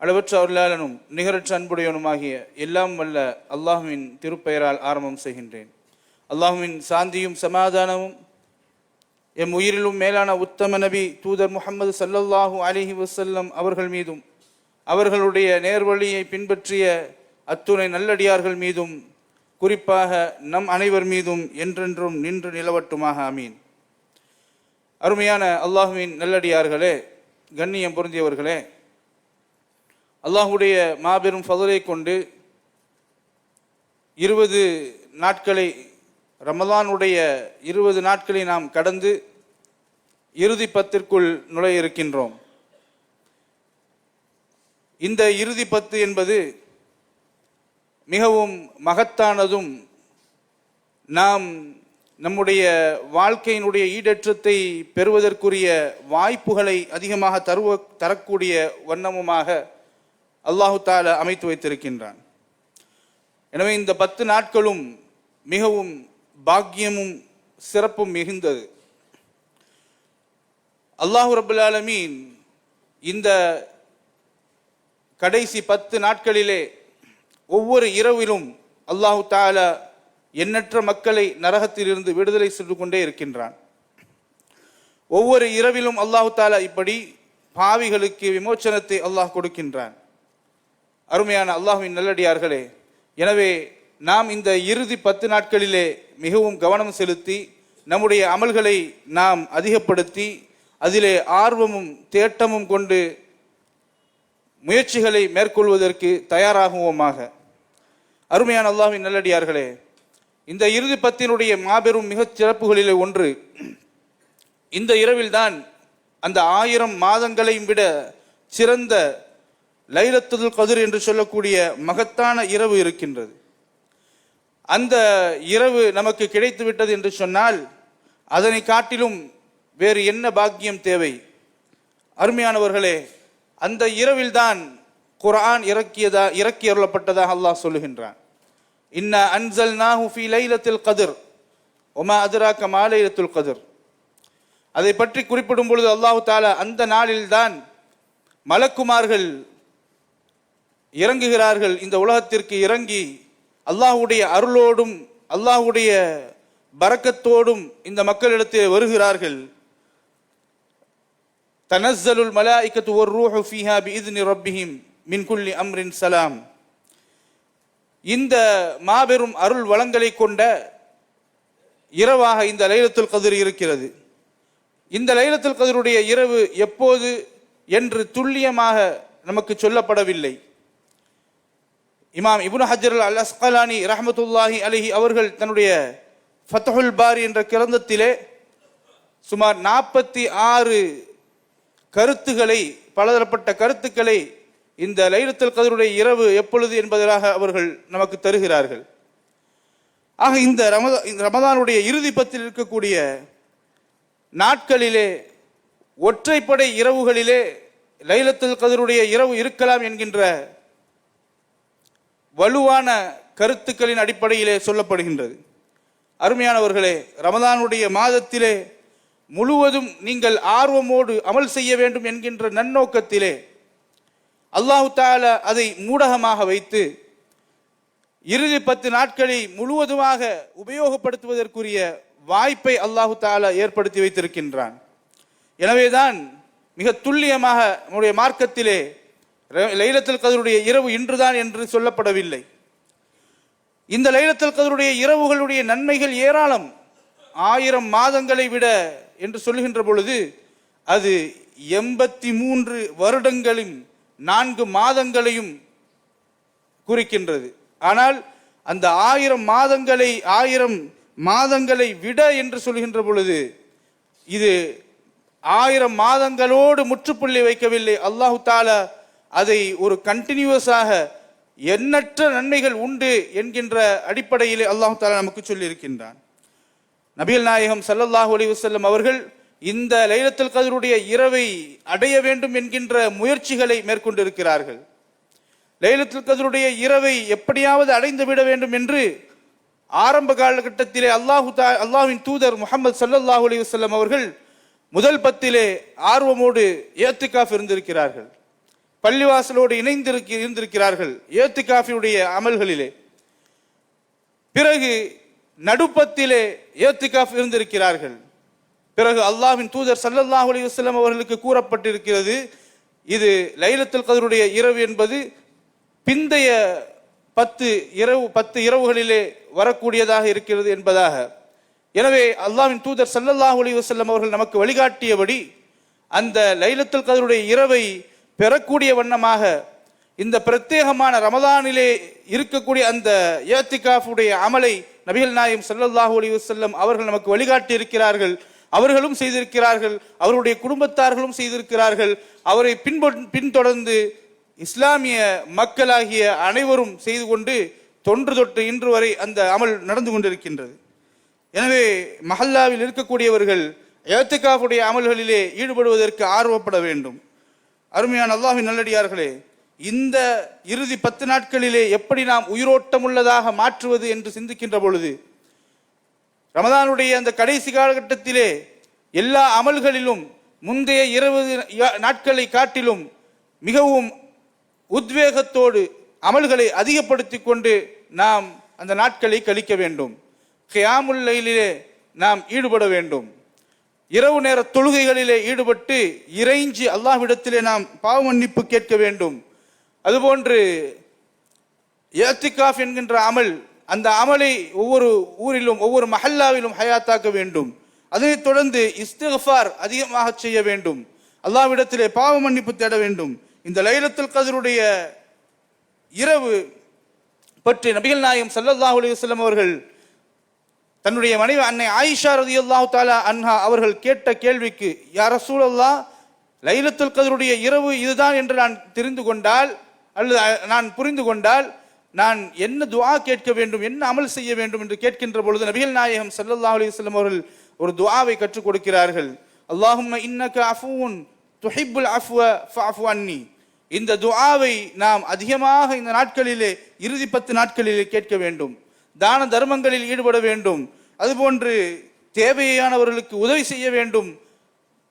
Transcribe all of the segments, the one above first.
அளவற்ற அருளாளனும் நிகரற்ற அன்புடையவனுமாகிய எல்லாம் வல்ல அல்லாஹுவின் திருப்பெயரால் ஆரம்பம் செய்கின்றேன். அல்லாஹுவின் சாந்தியும் சமாதானமும் எம் உயிரிலும் மேலான உத்தம நபி தூதர் முகமது சல்லல்லாஹூ அலிஹி வசல்லம் அவர்கள் மீதும் அவர்களுடைய நேர்வழியை பின்பற்றிய அத்துணை நல்லடியார்கள் மீதும் குறிப்பாக நம் அனைவர் மீதும் என்றென்றும் நின்று நிலவட்டுமாக அமீன் அருமையான அல்லாஹுவின் நல்லடியார்களே கண்ணியம் பொருந்தியவர்களே அல்லாஹுடைய மாபெரும் ஃபதலை கொண்டு இருபது நாட்களை ரமலானுடைய இருபது நாட்களை நாம் கடந்து இறுதி பத்திற்குள் நுழைய இருக்கின்றோம். இந்த இறுதி பத்து என்பது மிகவும் மகத்தானதும் நாம் நம்முடைய வாழ்க்கையினுடைய ஈடேற்றத்தை பெறுவதற்குரிய வாய்ப்புகளை அதிகமாக தருவ தரக்கூடிய வண்ணமுமாக அல்லாஹு தால அமைத்து வைத்திருக்கின்றான். எனவே இந்த பத்து நாட்களும் மிகவும் பாக்கியமும் சிறப்பும் மிகுந்தது. அல்லாஹு ரபுல் ஆலமீன் இந்த கடைசி பத்து நாட்களிலே ஒவ்வொரு இரவிலும் அல்லாஹு தால எண்ணற்ற மக்களை நரகத்திலிருந்து விடுதலை செய்து கொண்டே இருக்கின்றான். ஒவ்வொரு இரவிலும் அல்லாஹு தாலா இப்படி பாவிகளுக்கு விமோச்சனத்தை அல்லாஹ் கொடுக்கின்றான். அருமையான அல்லாஹுவின் நல்லடியார்களே எனவே நாம் இந்த இறுதி பத்து நாட்களிலே மிகவும் கவனம் செலுத்தி நம்முடைய அமல்களை நாம் அதிகப்படுத்தி அதிலே ஆர்வமும் தேட்டமும் கொண்டு முயற்சிகளை மேற்கொள்வதற்கு தயாராகுவோமாக. அருமையான அல்லாஹின் நல்லடியார்களே இந்த இறுதி பத்தினுடைய மாபெரும் மிகச் சிறப்புகளிலே ஒன்று இந்த இரவில்தான் அந்த ஆயிரம் மாதங்களையும் விட சிறந்த லைலத்துல் கதிர் என்று சொல்லக்கூடிய மகத்தான இரவு இருக்கின்றது. அந்த இரவு நமக்கு கிடைத்து விட்டது என்று சொன்னால் அதனை காட்டிலும் வேறு என்ன பாக்கியம் தேவை? அருமையானவர்களே அந்த இரவில்தான் குரான் இறக்கியதா இறக்கி அருளப்பட்டதாக அல்லாஹ் சொல்லுகின்றான். இன்ன அன்சல் நாஹு ஃபி லைலத்தில் கதிர் ஒமா அதிராக்க மாலைலத்துல் கதிர். அதை பற்றி குறிப்பிடும் பொழுது அல்லாஹு தாலா அந்த நாளில்தான் மலக்குமார்கள் இறங்குகிறார்கள். இந்த உலகத்திற்கு இறங்கி அல்லாஹுடைய அருளோடும் அல்லாஹுடைய பரக்கத்தோடும் இந்த மக்களிடத்தில் வருகிறார்கள். தனஸ்ஸலுல் மலாய்க்கத்து ஒரு ரூஹு ஃபீஹா பிஇذن ரப்பிஹிம் மின் குல்லி அம்ரின் சலாம். இந்த மாபெரும் அருள் வளங்களை கொண்ட இரவாக இந்த லைலத்துல் கதிர் இருக்கிறது. இந்த லைலத்துல் கதிருடைய இரவு எப்போது என்று துல்லியமாக நமக்கு சொல்லப்படவில்லை. இமாம் இபுன் ஹஜர் அல் அஸ்கலானி ரஹமத்துல்லாஹி அலிஹி அவர்கள் தன்னுடைய ஃபத்தஹுல் பாரி என்ற கிரந்தத்திலே சுமார் நாற்பத்தி ஆறு கருத்துக்களை பலதரப்பட்ட கருத்துக்களை இந்த லைலத்தில் கதருடைய இரவு எப்பொழுது என்பதாக அவர்கள் நமக்கு தருகிறார்கள். ஆக இந்த ரமதா இந்த ரமதானுடைய இறுதி பத்தில் இருக்கக்கூடிய நாட்களிலே ஒற்றைப்படை இரவுகளிலே லைலத்தில் கதருடைய இரவு இருக்கலாம் என்கின்ற வலுவான கருத்துக்களின் அடிப்படையிலே சொல்லப்படுகின்றது. அருமையானவர்களே ரமதானுடைய மாதத்திலே முழுவதும் நீங்கள் ஆர்வமோடு அமல் செய்ய வேண்டும் என்கின்ற நன்னோக்கத்திலே அல்லாஹு தால அதை மூடகமாக வைத்து இறுதி பத்து நாட்களை முழுவதுமாக உபயோகப்படுத்துவதற்குரிய வாய்ப்பை அல்லாஹு தால ஏற்படுத்தி வைத்திருக்கின்றான். எனவேதான் மிக துல்லியமாக நம்முடைய மார்க்கத்திலே லைலத்தில் கதருடைய இரவு இன்றுதான் என்று சொல்லப்படவில்லை. இந்த லைலத்தில் கதருடைய இரவுகளுடைய நன்மைகள் ஏராளம். ஆயிரம் மாதங்களை விட என்று சொல்லுகின்ற பொழுது அது எண்பத்தி மூன்று வருடங்களின் நான்கு மாதங்களையும் குறிக்கின்றது. ஆனால் அந்த ஆயிரம் மாதங்களை ஆயிரம் மாதங்களை விட என்று சொல்கின்ற பொழுது இது ஆயிரம் மாதங்களோடு முற்றுப்புள்ளி வைக்கவில்லை. அல்லாஹு தாலா அதை ஒரு கண்டினியூவஸாக எண்ணற்ற நன்மைகள் உண்டு என்கின்ற அடிப்படையிலே அல்லாஹு தாலா நமக்கு சொல்லியிருக்கின்றான். நபிகள் நாயகம் சல்லல்லாஹு அலி வசல்லம் அவர்கள் இந்த லைலத்தில் கதருடைய இரவை அடைய வேண்டும் என்கின்ற முயற்சிகளை மேற்கொண்டிருக்கிறார்கள். லைலத்தில் கதருடைய இரவை எப்படியாவது அடைந்து விட வேண்டும் என்று ஆரம்ப காலகட்டத்திலே அல்லாஹு தா அல்லாஹின் தூதர் முகமது சல்லல்லாஹு அலி வஸல்லம் அவர்கள் முதல் பத்திலே ஆர்வமோடு ஏத்துக்காஃப் இருந்திருக்கிறார்கள். பள்ளிவாசலோடு இணைந்திருக்க இருந்திருக்கிறார்கள் ஏத்துக்காஃபியுடைய அமல்களிலே. பிறகு நடுப்பத்திலே ஏத்திகாஃப் இருந்திருக்கிறார்கள். பிறகு அல்லாவின் தூதர் ஸல்லல்லாஹு அலி வஸ்லம் அவர்களுக்கு கூறப்பட்டிருக்கிறது இது லைலத்துல் கதருடைய இரவு என்பது பிந்தைய பத்து இரவு பத்து இரவுகளிலே வரக்கூடியதாக இருக்கிறது என்பதாக. எனவே அல்லாவின் தூதர் ஸல்லல்லாஹு அலி வசல்லம் அவர்கள் நமக்கு வழிகாட்டியபடி அந்த லைலத்துல் கதருடைய இரவை பெறக்கூடிய வண்ணமாக இந்த பிரத்யேகமான ரமதானிலே இருக்கக்கூடிய அந்த ஏத்திகாஃபுடைய அமலை நபிகள் நாயம் சல்லல்லாஹு அலி வசல்லம் அவர்கள் நமக்கு வழிகாட்டி இருக்கிறார்கள் அவர்களும் செய்திருக்கிறார்கள். அவருடைய குடும்பத்தார்களும் செய்திருக்கிறார்கள். அவரை பின்பொ பின்தொடர்ந்து இஸ்லாமிய மக்களாகிய அனைவரும் செய்து கொண்டு தொன்று தொட்டு இன்று வரை அந்த அமல் நடந்து கொண்டிருக்கின்றது. எனவே மஹல்லாவில் இருக்கக்கூடியவர்கள் ஏத்திகாஃபுடைய அமல்களிலே ஈடுபடுவதற்கு ஆர்வப்பட வேண்டும். அருமையான அல்லாஹின் நல்லடியார்களே இந்த இறுதி பத்து நாட்களிலே எப்படி நாம் உயிரோட்டம் உள்ளதாக மாற்றுவது என்று சிந்திக்கின்ற பொழுது ரமதானுடைய அந்த கடைசி காலகட்டத்திலே எல்லா அமல்களிலும் முந்தைய இருபது நாட்களை காட்டிலும் மிகவும் உத்வேகத்தோடு அமல்களை அதிகப்படுத்தி கொண்டு நாம் அந்த நாட்களை கழிக்க வேண்டும். கியாமுல்லையிலே நாம் ஈடுபட வேண்டும். இரவு நேர தொழுகைகளிலே ஈடுபட்டு இறைஞ்சி அல்லாஹ்விடத்திலே நாம் பாவ மன்னிப்பு கேட்க வேண்டும். அதுபோன்று ஏத்திகாஃப் என்கின்ற அமல் அந்த அமலை ஒவ்வொரு ஊரிலும் ஒவ்வொரு மஹல்லாவிலும் ஹயாத்தாக்க வேண்டும். அதனைத் தொடர்ந்து இஸ்திஃபார் அதிகமாக செய்ய வேண்டும். அல்லாவிடத்திலே பாவ மன்னிப்பு தேட வேண்டும். இந்த லைலத்துல் கதருடைய இரவு பற்றி நபிகள் நாயகம் ஸல்லல்லாஹு அலி வஸல்லம் அவர்கள் தன்னுடைய மனைவி அன்னை ஆயிஷா ரதியல்லாஹு தாலா அன்ஹா அவர்கள் கேட்ட கேள்விக்கு யார் சூழல்லா லைலத்துல் கதருடைய இரவு இதுதான் என்று நான் தெரிந்து கொண்டால் அல்லது நான் புரிந்து கொண்டால் நான் என்ன துவா கேட்க வேண்டும் என்ன அமல் செய்ய வேண்டும் என்று கேட்கின்ற பொழுது நபிகள் நாயகம் சல்லல்லா அலிஸ்லம் அவர்கள் ஒரு துவாவை கற்றுக் கொடுக்கிறார்கள். அல்லாஹும் இன்னக அஃபூன் துஹிப்புல் அஃப்வ அன்னி. இந்த துஆவை நாம் அதிகமாக இந்த நாட்களிலே இறுதி பத்து நாட்களிலே கேட்க வேண்டும். தான தர்மங்களில் ஈடுபட வேண்டும். அதுபோன்று தேவையானவர்களுக்கு உதவி செய்ய வேண்டும்.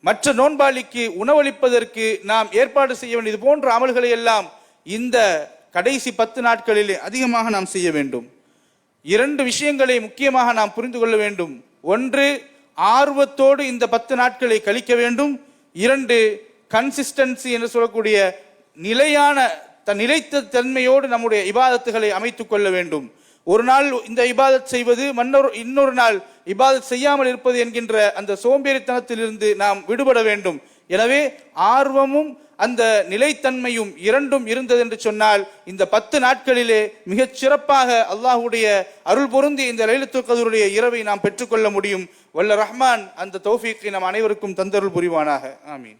மற்ற நோன்பாளிக்கு உணவளிப்பதற்கு நாம் ஏற்பாடு செய்ய வேண்டும் இது போன்ற அமல்களை எல்லாம் இந்த கடைசி பத்து நாட்களிலே அதிகமாக நாம் செய்ய வேண்டும். இரண்டு விஷயங்களை முக்கியமாக நாம் புரிந்து கொள்ள வேண்டும். ஒன்று ஆர்வத்தோடு இந்த பத்து நாட்களை கழிக்க வேண்டும். இரண்டு கன்சிஸ்டன்சி என்று சொல்லக்கூடிய நிலையான த- நிலைத்த தன்மையோடு நம்முடைய இபாதத்துகளை அமைத்துக் கொள்ள வேண்டும். ஒரு நாள் இந்த இபாதத் செய்வது மன்னொரு இன்னொரு நாள் இபாதத் செய்யாமல் இருப்பது என்கின்ற அந்த சோம்பேறித்தனத்திலிருந்து நாம் விடுபட வேண்டும். எனவே ஆர்வமும் அந்த நிலைத்தன்மையும் இரண்டும் இருந்தது என்று சொன்னால் இந்த பத்து நாட்களிலே மிகச் சிறப்பாக அல்லாஹுடைய அருள் பொருந்திய இந்த லைலத்துல் கதருடைய இரவை நாம் பெற்றுக்கொள்ள முடியும். வல்ல ரஹ்மான் அந்த தௌஃபீக்கை நம் அனைவருக்கும் தந்தருள் புரிவானாக. ஆமீன்.